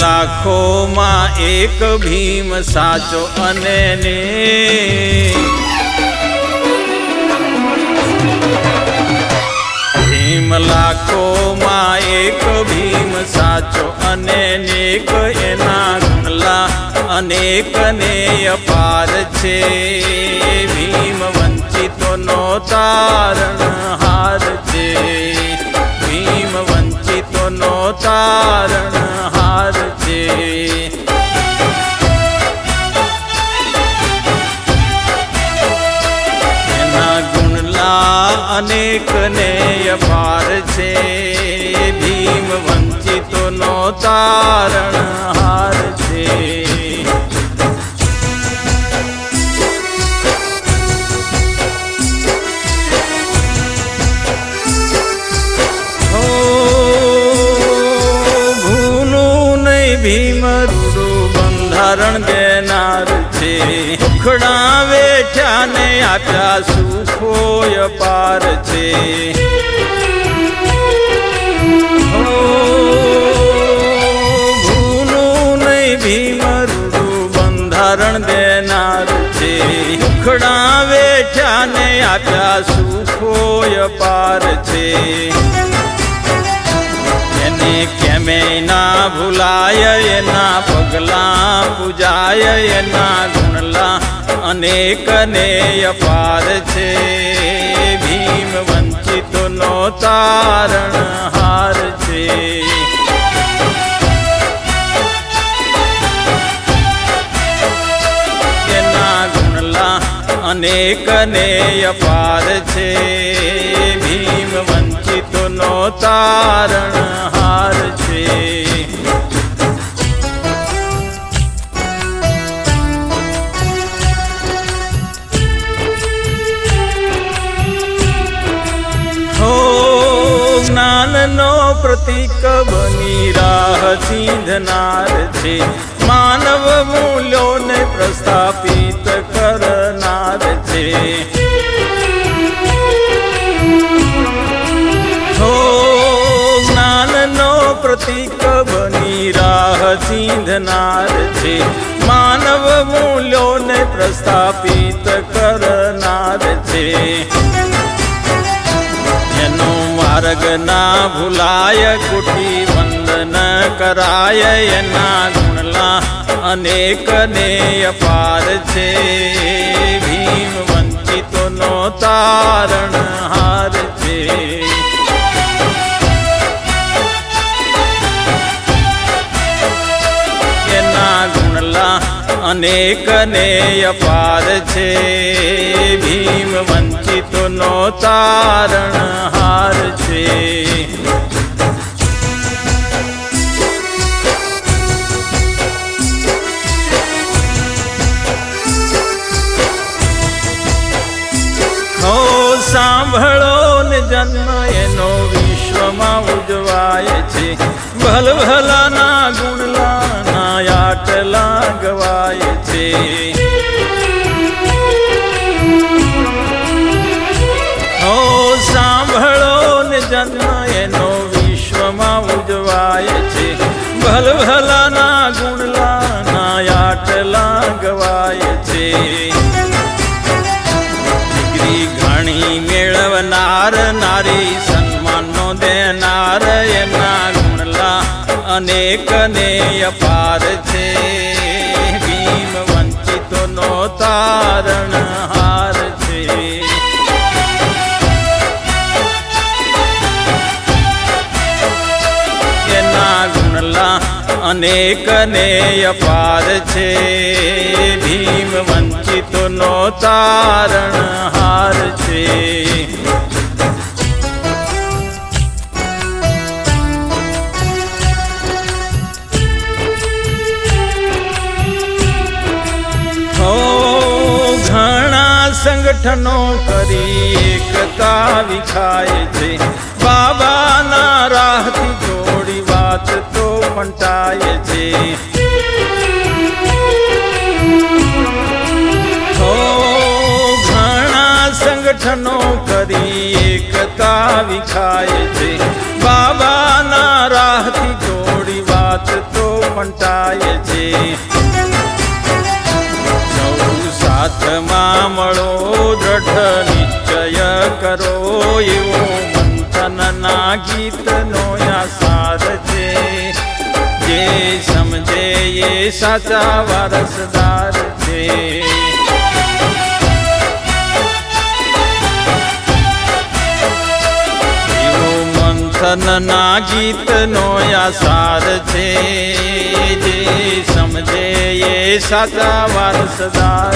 લાખોમાં એક ભીમ સાચો અને ને. ભીમ લાખોમાં એક ભીમ સાચો અને નેક, એના ગુણલા અનેક ને અપાર છે. ભીમ વંચિતોનો તારણ હાર છે. ભીમ વંચિતોનો તારણ વંચિતોનો તારણ હાર છે. ભીમ બંધારણ દેનાર છે. ઉખડા વેઠ્યા ને આપ્યા સુખોય પાર છે. બંધારણ દેનાર છે. ઉખડા વેઠ્યા ને આપ્યા સુખો અપાર છે. એને કેમે ના ભૂલાય, એના પગલા પૂજાય, એના ગુણલા અનેક ને અપાર છે. ભીમ વંચિતોનો તારણ હાર છે. અનેક ને અપાર છે. ભીમ વંચિતોનો તારણ હાર છે. જ્ઞાનનો પ્રતીક બની રાહ સિંધનાર છે. માનવ મૂલ્યોને પ્રસ્થાપિત પ્રતીક બની રાહ સિંધનાર છે. માનવ મૂલ્યોને પ્રસ્થાપિત કરનાર છે. એનો માર્ગ ના ભૂલાય, કુટી વંદન કરાય, એના ગુણલા અનેક ને અપાર છે. ભીમ વંચિતોનો તારણ હાર છે. અનેક ને અપાર છે. ભીમ વંચિતોનો તારણ હાર છે. હો, સાંભળો ને જન્મ એનો વિશ્વમાં ઉજવાય છે. ભલ ભલાના ગુણલાના આટલા ગવાય છે. ઓ સાંભળો ને જન્મ એનો વિશ્વમાં ઉજવાય છે. ભલ ભલાના ગુણલાના આટલા લાગવાય છે. ડિગ્રી ઘણી મેળવનાર નારી સન્માનનો દેનાર એના ગુણલા અનેક ને અપાર છે તારણ હાર છે. એના ગુણલા અનેક ને અપાર છે. ભીમ વંચિતોનો તારણ હાર છે. સંગઠનો કરી એકતા વિખાય છે. બાબાના રાહથી જોડી વાત તો મંટાય છે. ઘણા સંગઠનો કરી એકતા વિખાય છે. બાબાના રાહથી જોડી વાત તો મંટાય છે. સૌ સાથમાં મળો દ્રઢ નિશ્ચય કરો એવો મંથનના ગીતનો આસાર છે જે સમજે એ સાચા વારસદાર છે એવું મંથનના ગીતનો આસાર છે જે સમજે એ સાચા વારસદાર